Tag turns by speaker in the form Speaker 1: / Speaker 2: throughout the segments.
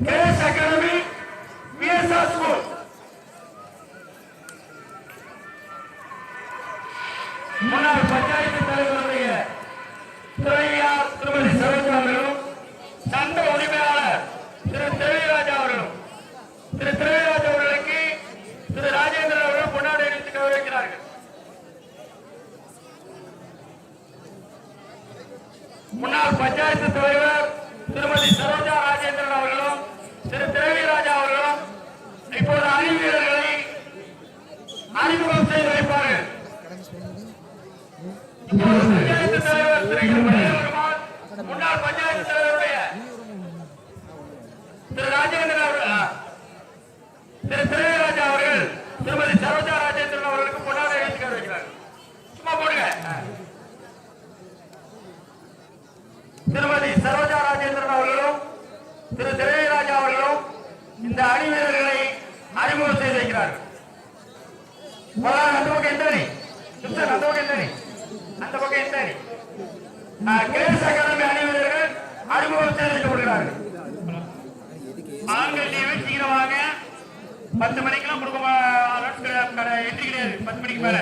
Speaker 1: KS academy PSR school முன்னாள் பஞ்சாயத்து தலைவருடைய துறையார் திருமதி சரோஜா அவர்களும் சங்க உரிமையாளர் திரு திரைராஜா அவர்களும் திரு திரைராஜா அவர்களுக்கு திரு ராஜேந்திரன் அவர்கள் கொண்டாட எடுத்து கௌரவிக்கிறார்கள் முன்னாள் பஞ்சாயத்து தலைவர் திருமதி சரோஜா ராஜேந்திரன் அவர்களும் திரு திரவிராஜா அவர்களும் இப்போது அணி வீரர்களை அறிமுகம் செய்து வைப்பார்கள் இப்போது பஞ்சாயத்து தலைவர் திரு இருமலை பெருமாள், முன்னாள் பஞ்சாயத்து தலைவருடைய திரு ராஜேந்திரன் அவர்கள் திரு அவர்கள் திருமதி சரோஜா ராஜேந்திரன் அவர்களுக்கு பொன்னாடை எழுத்துக்க வைக்கிறார் சும்மா போடுங்க திருமதி சரோஜா ராஜேந்திரன் அவர்களும் திரு திரையராஜா அவர்களும் இந்த அணி வீரர்களை அறிமுகம் செய்து வைக்கிறார்கள் முதல்ல அந்த பக்கம் எந்த அணி சுத்தன் அந்த பக்கம் எந்த அணி அந்த பக்கம் எந்த அணி ஆஹ், கிரேஸ் அகாடமி அணி ஆண்கள் லீவு பத்து மணிக்கெல்லாம் கொடுக்க எட்டு கிடையாது பத்து மணிக்கு மேல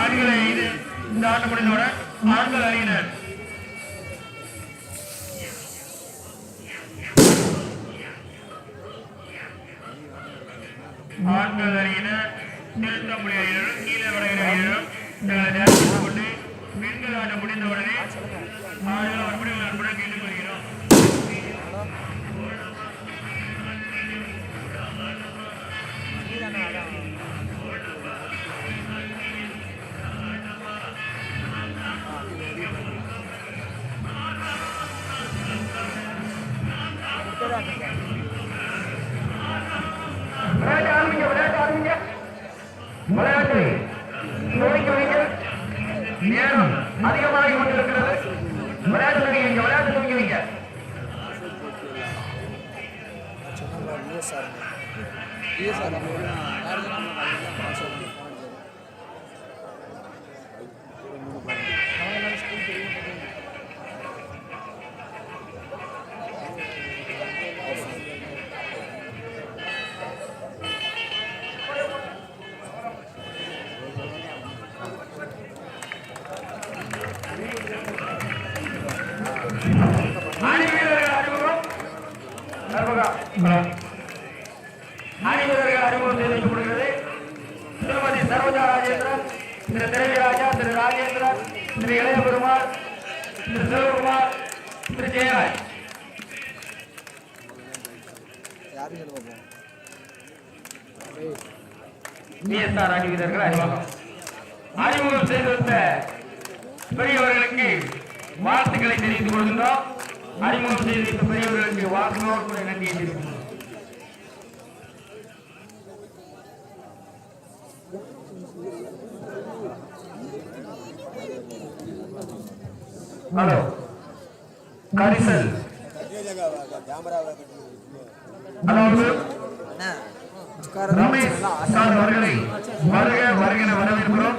Speaker 1: ஆண்களை இது இந்த ஆண்டு முடிந்தவுடன் ஆண்கள் அணியினர். ஆண்கள் அணியினர் திருத்தம்புலி கீழே கொண்டு பெண்கள் ஆட்டம் முடிந்தவுடனே ஆண்கள் அன்புடன் அன்புடன் கேட்டுக்கொள்கிறோம். விளையாட்டு விளையாட்டை துவக்கி வைக்க நேரம் அதிகமாகி கொண்டிருக்கிறது விளையாட்டு துவக்கி வைங்க விளையாட்டு துவக்கி வைங்க சார் அணி அறிமுகம். வீரர்கள் அறிமுகம் செய்து வைக்கப்படுகிறது திருமதி சரோஜா ராஜேந்திரன் திரு திரவிராஜா திரு ராஜேந்திரன் திரு இளைய பெருமாள் திரு சிவகுமார் திரு ஜெயராஜ். பிஎஸ்ஆர் அணி வீரர்கள் அறிமுகம். அறிமுகம் செய்து வைத்த பெரியவர்களுக்கு வாழ்த்துக்களை தெரிவித்துக் கொள்கின்றோம். அறிமுகம் செய்திருக்கும் பெரியவர்களுக்கு வாழ்த்துக்களோடு கூட நன்றியை தெரிவித்துக் ஹலோ. கரிசல். அதாவது ரமேஷ் சார் அவர்களை வருக வருகிற வரவேற்கிறோம்.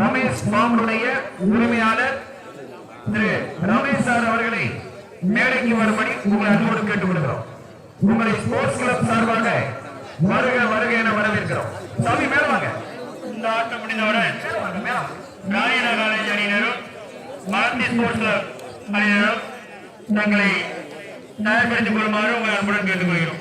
Speaker 1: ரமேஷ் ஃபார்முடைய உரிமையாளர் திரு ரமேஷ் சார் அவர்களை மேடைக்கு வரும்படி உங்களை அன்போடு கேட்டுக்கொள்கிறோம். உங்களை ஸ்போர்ட்ஸ் கிளப் சார்பாக வருக வருக என வரவேற்கிறோம். சாமி மேல வாங்க. இந்த ஆட்டம் முடிந்தவுடன் ராயன காலேஜ் அணியினரும் பாரதி ஸ்போர்ட்ஸ் கிளப் அணியினரும் தங்களை தயார்படுத்திக் கொள்ளுமாறு உங்களை அன்புடன் கேட்டுக்கொள்கிறோம்.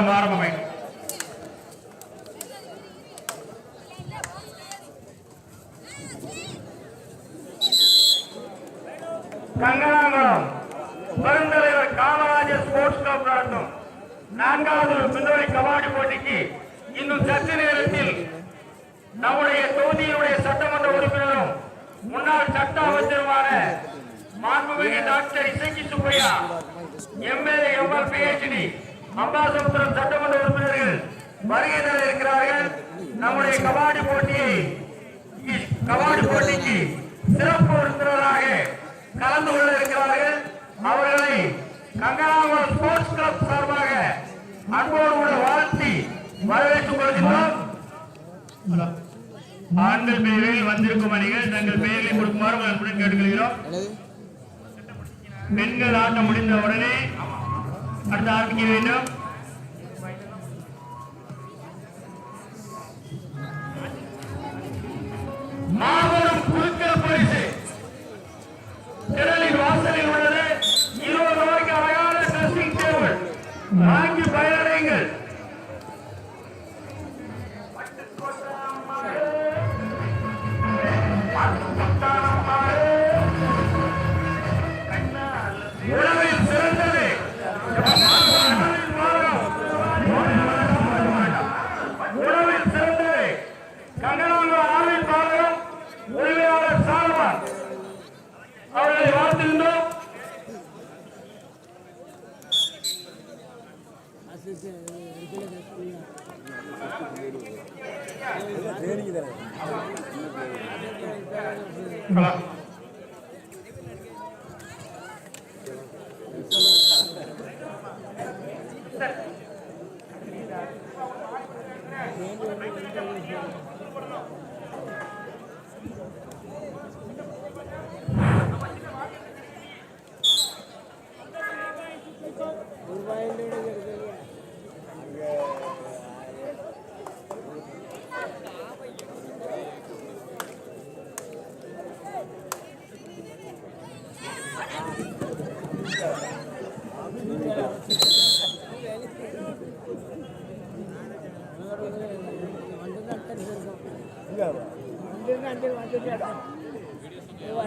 Speaker 1: ஆட்டம் ஆரம்பமே கங்கனாங்குளம் பெருந்தலைவர் காமராஜர் ஸ்போர்ட்ஸ் கிளப் நடத்தும். நான்காவது பின்னணி கபாடி போட்டிக்கு இன்னும் சற்று நேரத்தில் நம்முடைய தொகுதியினுடைய சட்டமன்ற உறுப்பினரும் முன்னாள் சட்ட அமைச்சருமான மாண்புமிகு டாக்டர் இசைக்கு Subbaiah MLA ML PhD Ambasamudram சட்டமன்ற உறுப்பினர்கள் வருகை தர இருக்கிறார்கள். நம்முடைய கபாடி போட்டியை கபாடி போட்டிக்கு சிறப்பு உறுப்பினராக கலந்து கொள்ள இருக்கிறார்கள். அவர்களை கங்கனாகுளம் ஸ்போர்ட்ஸ் கிளப் சார்பாக அன்போடு கூட வாழ்த்தி வரவேற்றுக் கொள்கிறோம் ஆண்கள் பிரிவில் வந்திருக்கும் அணிகள் தங்கள் பெயர்களை கொடுக்குமாறு அன்புடன் கேட்டுக்கொள்கிறோம். பெண்கள் ஆட்டம் முடிந்த உடனே അടുത്ത ആർപ്പിക്ക് വേണ്ടും ಸರ್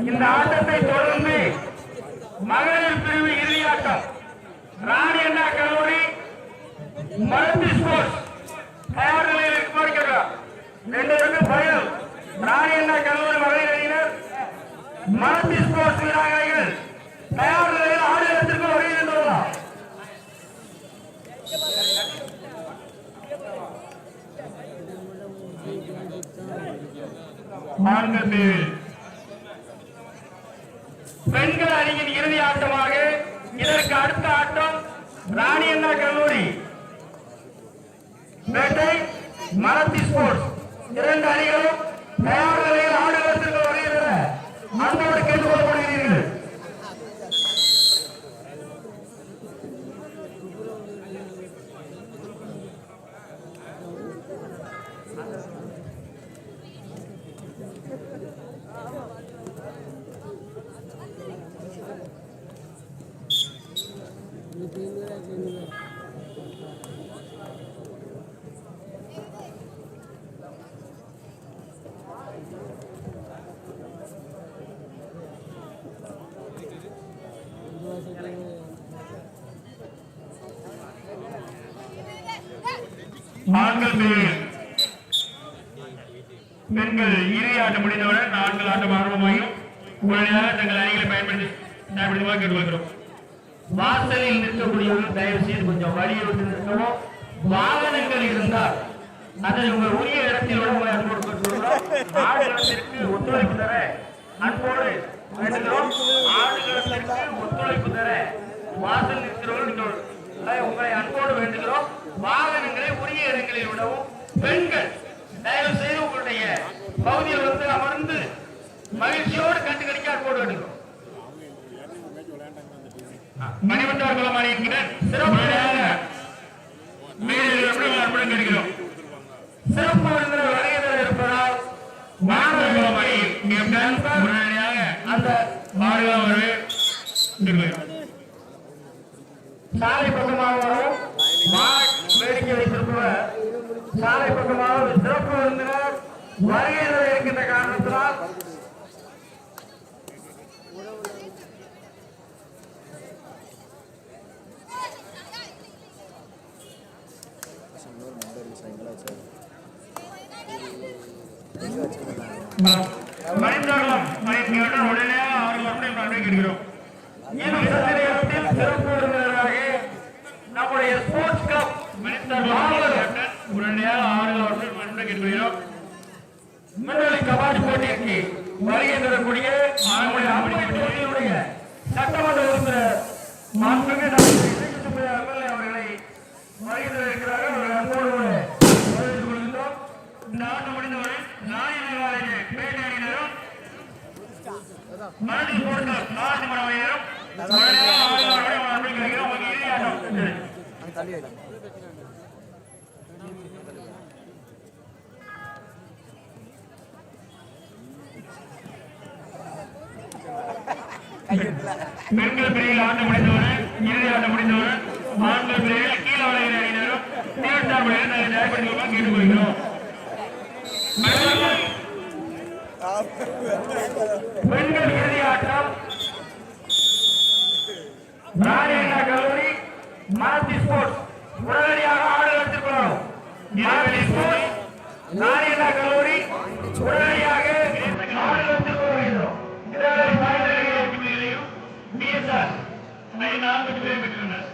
Speaker 1: இந்த ஆட்டத்தை தொடர்ந்து மகளிர் பிரிவு இறுதி ஆட்டம் ராணி அண்ணா கல்லூரி மல்டி ஸ்போர்ட்ஸ் தயார் நிலையில் இருக்குமாறு கேட்கிறோம் ரெண்டு ரெண்டு பயல் ராணி அண்ணா கல்லூரி மகளிர் அணியினர் மல்டி ஸ்போர்ட்ஸ் வீராங்கனைகள் தயார் நிலையில் ஆடுகளத்திற்கு வருகை தந்துள்ளோம் பார்க்கிறது பெண்கள் அணியின் இறுதி ஆட்டமாக இதற்கு அடுத்த ஆட்டம் ராணி அண்ணா கல்லூரி. பேட்டை மரத்தி ஸ்போர்ட்ஸ். இரண்டு அணிகளும் தயார் நிலையில் ஆடுகளத்திற்கு வருகின்றன அன்போடு கேட்டுக்கொள்ளப்படுகிறீர்கள் ஆண்கள் பிரிவில் பெண்கள் இறுதி ஆட்டம் முடிந்தவுடன் ஆண்கள் ஆட்டம் ஆரம்பமாகும் உடனடியாக தங்கள் அணிகளை பயன்படுத்தி பயன்படுத்துமாறு கேட்டுக்கொள்கிறோம் வாசலில் நிற்கக்கூடியவர்கள் தயவு செய்து கொஞ்சம் வழியை விட்டு நிற்கவும் வாகனங்கள் இருந்தால் அதை உங்கள் உரிய இடத்தில் விட உங்களை அன்போடு ஆடுகளத்திற்கு ஒத்துழைப்பு தர அன்போடு ஆடுகளத்திற்கு ஒத்துழைப்பு தர வாசல் நிற்கிறவர்கள் உங்களை அன்போடு வேண்டுகிறோம். வாக இடங்களில் விடவும் பெண்கள் தயவு செய்து உங்களுடைய பகுதியில் வந்து அமர்ந்து மகிழ்ச்சியோடு கண்டு கடிக்க அன்போடு வேண்டுகிறோம் குளம் சிறப்பாக கேட்கிறோம் சிறப்பு விருந்தினர் இருப்பதால் அணி உடனடியாக அந்த சாலை வேடிக்கை வைத்திருப்பவர் சாலை பக்கமாக சிறப்பு விருந்தினர் வருகையில் இருக்கின்ற காரணத்தினால் மனிதர்களும் உடனே அவர்கள் அப்படியே கேட்கிறோம் சிறப்பு விருந்தினராக நம்முடைய உடனடியாக ஆறுகள் அவர்கள் நன்றி கேட்கிறோம் முன்னணி கபாடி போட்டிக்கு வருகை சட்டமன்ற உறுப்பினர் மாண்புமிகு எம்எல்ஏ அவர்களை வருகை இருக்கிறார்கள் அவர்களை அன்போடு வரவேற்றுக் கொள்கின்றோம் இந்த ஆண்டு முடிந்தவரை அணியினரும் நாட்டு மரவையரும் உடனடியாக ஆளுநருடைய அன்பை கிடைக்கிறோம் உங்களுக்கு பெண்கள் பிரிவில் ஆண்டு முடிந்தவர் இறுதி ஆண்டு முடிந்தவர் ஆண்கள் பிரிவில் கீழ வளைய அணியினரும் தீர்த்தார் முறையில் நாங்கள் கேட்டுக்கொள்கிறோம். பெண்கள் இறுதி ஆட்டம். ராணியண்ணா கல்லூரி மாரதி ஸ்போர்ட்ஸ் உடனடியாக ஆடு எடுத்துக் கொள்ளணும் ஸ்போர்ட்ஸ் ராணியண்ணா கல்லூரி உடனடியாக ஆடு நான்கு பேர் பெற்றுள்ளனர்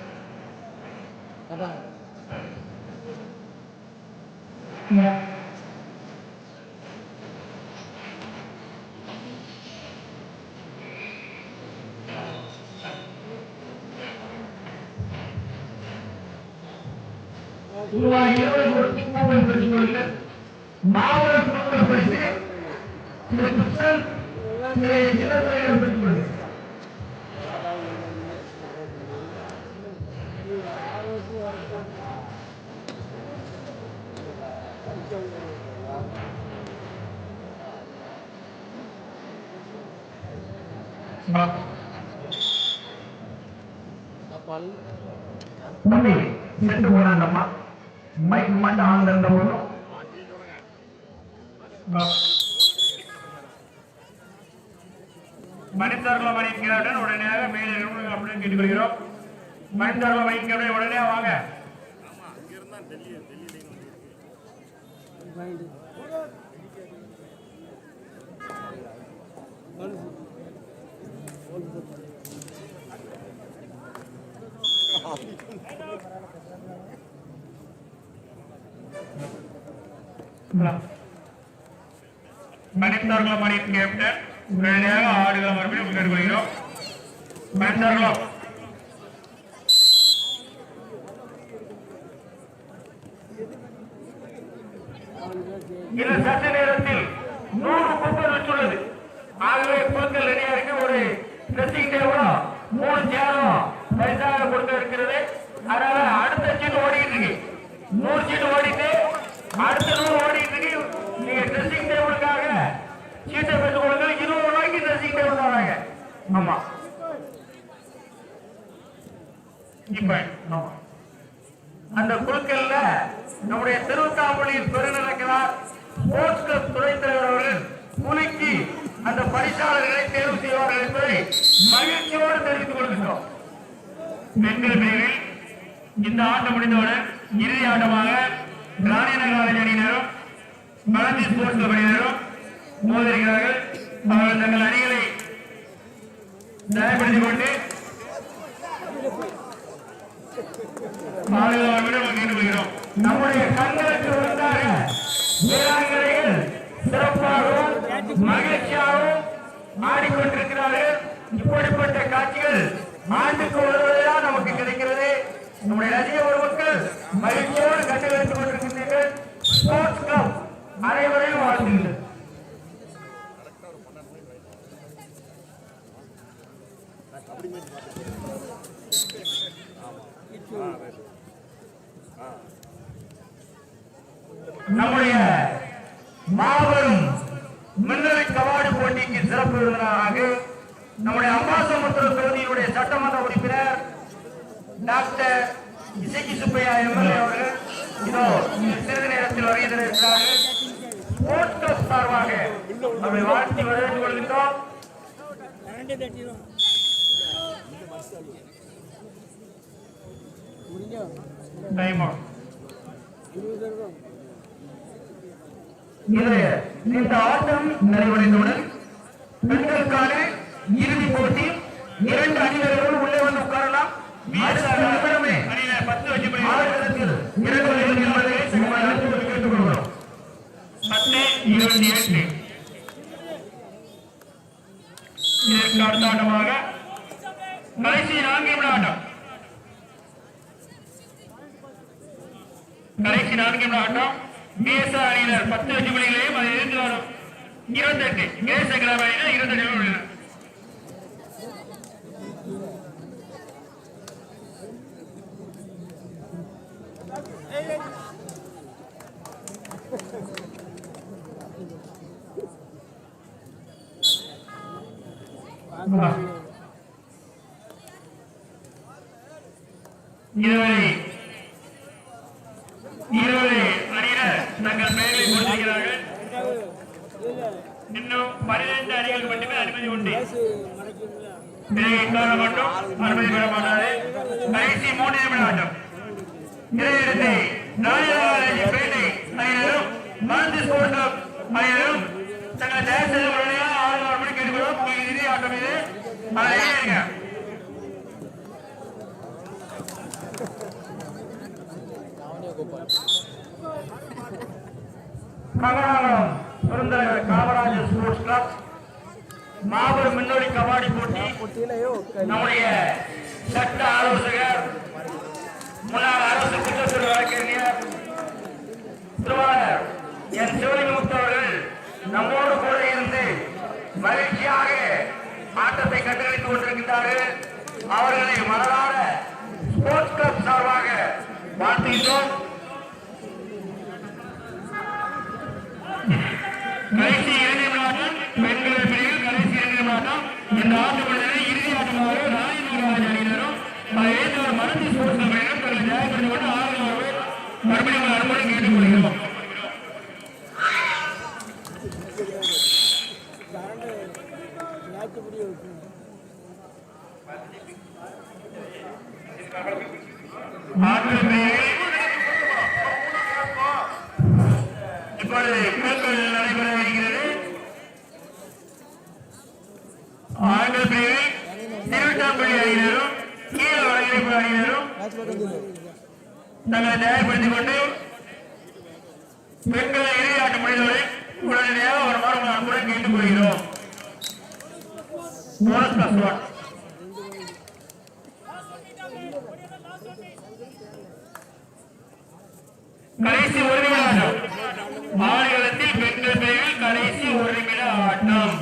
Speaker 1: ரூபாய் இருபது மாவட்ட கூப்பன் பரிசு திரு கிருஷ்ணன் திரு மைக் மட்டும் ஆன் இருந்த போதும் மனிதர்கள் உடனடியாக மேலே அப்படின்னு கேட்டுக்கொள்கிறோம். மனிதர்களை மணிக்கிறவுடன் உடனே வாங்க. மனிதர்கள் மணி கேப்டன் உடனடியாக ஆடுகளம் மறுபடியும் கேட்டுக்கொள்கிறோம் மனிதர்களும் சற்று நேரத்தில் நூறு குப்பர் வச்சுள்ளது. ஆகவே குழுக்கள் ரெடியா இருக்கு. ஒரு ட்ரெஸ்ஸிங் டேபிளும் மூணு சேரும் பரிசாக கொடுக்க இருக்கிறது. அதனால அடுத்த சீட்டு ஓடிட்டு இருக்கு. நூறு சீட்டு ஓடிட்டு அடுத்த நூறு ஓடிட்டு நீங்க ட்ரெஸ்ஸிங் டேபிளுக்காக சீட்டை பெற்றுக் கொடுங்க. இருபது ரூபாய்க்கு ட்ரெஸ்ஸிங் டேபிள் தராங்க ஆமா. இப்ப ஆமா. அந்த குழுக்கள்ல நம்முடைய திருவத்தாமொழியின் பெருநிலைக்கிறார் ஸ்போர்ட்ஸ் கிளப் துணைத் தலைவர் அவர்கள் குலுக்கி அந்த பரிசாளர்களை தேர்வு செய்வார்கள் என்பதை மகிழ்ச்சியோடு தெரிவித்துக் கொள்கின்றோம். பெண்கள் பிரிவில் இந்த ஆட்டம் முடிந்தவுடன் இறுதி ஆட்டமாக ராணிநகர் காலேஜ் அணியினரும் மலஞ்சி ஸ்போர்ட்ஸ் கிளப் அணியினரும் மோதிருக்கிறார்கள் அவர்கள் தங்கள் அணிகளை தயார்படுத்திக் கொண்டு நம்முடைய கண்களுக்கு வந்தார வீராங்கனைகள் சிறப்பாகவும் மகிழ்ச்சியாகவும் ஆடிக்கொண்டிருக்கிறார்கள். இப்படிப்பட்ட காட்சிகள் ஆண்டுக்கு ஒருவரைதான் நமக்கு கிடைக்கிறது. நம்முடைய ரசிக மக்கள் மகிழ்ச்சியோடு கண்டுகளித்துக் கொண்டிருக்கின்றீர்கள் நம்முடைய மாபெரும் மின்னலை கவாடி போட்டிக்கு சிறப்பு விருந்தினராக நம்முடைய அம்பாசமுத்திர தொகுதியினுடைய சட்டமன்ற உறுப்பினர் டாக்டர் இசைக்கு சுப்பையா எம்எல்ஏ அவர்கள். இதோ சிறிது நேரத்தில் வருகை சார்பாக நம்மை வாழ்த்தி வரவேற்றுக் கொள்கின்றோம் இந்த ஆட்டம் நிறைவடைந்தவுடன் பெண்களுக்கான இறுதிப் போட்டி இரண்டு அணிவர்களும் உள்ளே வந்து உட்காரலாம் இரண்டு அணிகள் என்பதை உங்கள் அனைவரும் கேட்டுக்கொள்கிறோம்
Speaker 2: பத்து இருபத்தி எட்டு இதற்கு அடுத்த ஆட்டமாக கடைசி நான்கு நிமிட ஆட்டம். கடைசி நான்கு நிமிட ஆட்டம். மேச அணியினர் பத்து வெற்றி புள்ளிகளையும் அதை எதிர்த்து வரும் இருபத்தெட்டு மேச கிராம அணியினர் இருபத்தெட்டு இதுவரை இருபது அணியினர் தங்கள் இன்னும் பன்னிரண்டு அணிகள் மட்டுமே அனுமதி உண்டு. இன்னொரு மட்டும் அனுமதி பெற மாட்டாது. கடைசி நிமிட ஆட்டம். இதையடுத்து நாயகராஜி பேட்டை அணியினரும் கிளப் அணியினரும் தங்கள் தயார் செய்த ஆறு மணி கேட்டுக்கொள்வோம். இறுதி ஆட்டம் இது. அதை இருங்க
Speaker 1: மகனாலம் பெருந்தலைவர் காமராஜர் ஸ்போர்ட்ஸ் கிளப் மாபெரும் முன்னோடி கபாடி போட்டி நம்முடைய சட்ட ஆலோசகர் முன்னாள் அரசு குற்றச்சொல் வழக்கறிஞர் திருவாளர் என் சிவலிங்கமுத்து அவர்கள் நம்மோடு கூட இருந்து மகிழ்ச்சியாக ஆட்டத்தை கட்டளித்துக் கொண்டிருக்கின்றார்கள். அவர்களை மனதார ஸ்போர்ட்ஸ் கிளப் சார்பாக வாழ்த்துகின்றோம்.
Speaker 2: கடைசி இரண்டு மாதம் பெண்கள் பிரிவில் கடைசி இரண்டு மாதம். இந்த ஆட்டு முடிந்ததை இறுதி ஆட்டமாக ராயநகராஜ் அணியினரும் அதை ஏற்று மருந்து ஸ்போர்ட்ஸ் கம்பெனியினர் தங்களை தயார்படுத்திக் கொண்டு ஆறு மறுபடியும் அனுமதி அனுமதி கேட்டுக்கொள்கிறோம் ஆட்டு பிரிவில் இப்பொழுது குழுக்கள் நடைபெற இருக்கிறது ஆண்கள் பிரிவில் திருவிட்டாம்பள்ளி அணியினரும் கீழ வளையமைப்பு அணியினரும் தங்களை தயார்படுத்திக் கொண்டு பெண்களை இறுதியாட்டம் முடிந்தவரை உடனடியாக ஒரு மாதம் அன்புடன் கேட்டுக் கொள்கிறோம் பிளஸ் ஒன் கடைசி ஒரு நிமிட ஆட்டம் ஆடுகளத்தில் பெண்கள் பிரிவில் கடைசி ஒரு நிமிட ஆட்டம்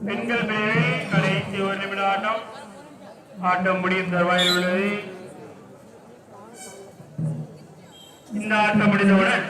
Speaker 2: பெண்கள் பிரிவில் கடைசி ஒரு நிமிட ஆட்டம் இந்த வாயில் உள்ளது இந்த ஆட்டம் முடிந்தவுடன்